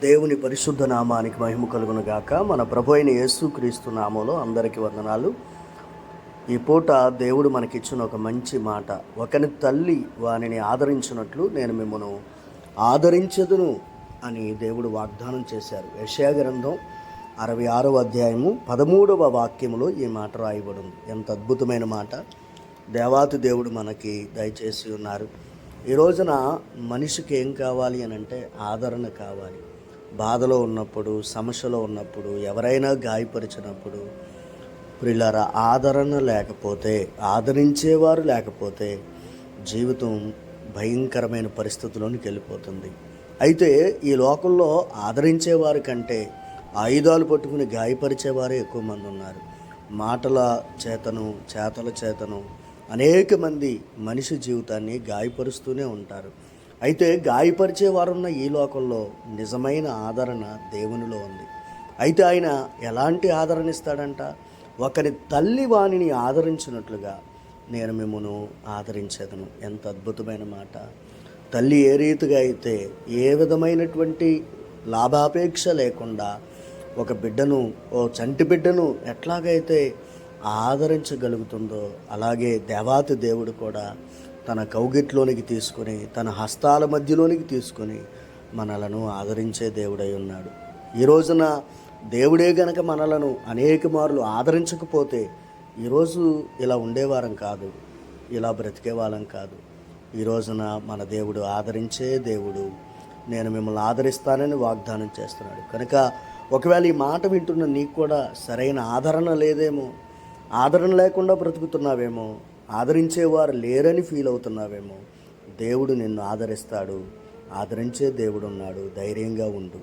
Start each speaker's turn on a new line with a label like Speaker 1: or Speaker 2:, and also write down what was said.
Speaker 1: దేవుని పరిశుద్ధ నామానికి మహిమ కలుగును గాక మన ప్రభు అయిన యేసుక్రీస్తు నామంలో అందరికీ వందనాలు. ఈ పూట దేవుడు మనకిచ్చిన ఒక మంచి మాట. ఒకని తల్లి వానిని ఆదరించినట్లు నేను మిమ్మను ఆదరించదును అని దేవుడు వాగ్దానం చేశారు. యెషయా గ్రంథం అరవై ఆరవ అధ్యాయము పదమూడవ వాక్యములో ఈ మాట రాయబడింది. ఎంత అద్భుతమైన మాట. దేవాతి దేవుడు మనకి దయచేసి ఉన్నారు. ఈ రోజున మనిషికి ఏం కావాలి అని అంటే ఆదరణ కావాలి. బాధలో ఉన్నప్పుడు సమస్యలో ఉన్నప్పుడు ఎవరైనా గాయపరిచినప్పుడు ప్రిల్లర ఆదరణ లేకపోతే ఆదరించేవారు లేకపోతే జీవితం భయంకరమైన పరిస్థితుల్లోనికి వెళ్ళిపోతుంది. అయితే ఈ లోకంలో ఆదరించేవారి కంటే ఆయుధాలు పట్టుకుని గాయపరిచేవారే ఎక్కువ మంది ఉన్నారు. మాటల చేతను చేతల చేతను అనేక మంది మనిషి జీవితాన్ని గాయపరుస్తూనే ఉంటారు. అయితే గాయపరిచే వారున్న ఈ లోకంలో నిజమైన ఆదరణ దేవునిలో ఉంది. అయితే ఆయన ఎలాంటి ఆదరణ ఇస్తాడంట ఒకరి తల్లి వాణిని ఆదరించినట్లుగా నేను మిమ్మను ఆదరించేదను. ఎంత అద్భుతమైన మాట. తల్లి ఏ రీతిగా అయితే ఏ విధమైనటువంటి లాభాపేక్ష లేకుండా ఒక బిడ్డను ఓ చంటి బిడ్డను ఎట్లాగైతే ఆదరించగలుగుతుందో అలాగే దేవాతి దేవుడు కూడా తన కౌగిట్లోనికి తీసుకొని తన హస్తాల మధ్యలోనికి తీసుకొని మనలను ఆదరించే దేవుడై ఉన్నాడు. ఈ రోజున దేవుడే గనక మనలను అనేక మార్లు ఆదరించకపోతే ఈరోజు ఇలా ఉండేవారం కాదు ఇలా బ్రతికే వాళ్ళం కాదు. ఈ రోజున మన దేవుడు ఆదరించే దేవుడు నేను మిమ్మల్ని ఆదరిస్తానని వాగ్దానం చేస్తున్నాడు. కనుక ఒకవేళ ఈ మాట వింటున్న నీకు కూడా సరైన ఆదరణ లేదేమో ఆదరణ లేకుండా బ్రతుకుతున్నావేమో ఆదరించేవారు లేరని ఫీల్ అవుతున్నావేమో. దేవుడు నిన్ను ఆదరిస్తాడు. ఆదరించే దేవుడు ఉన్నాడు ధైర్యంగా ఉండు.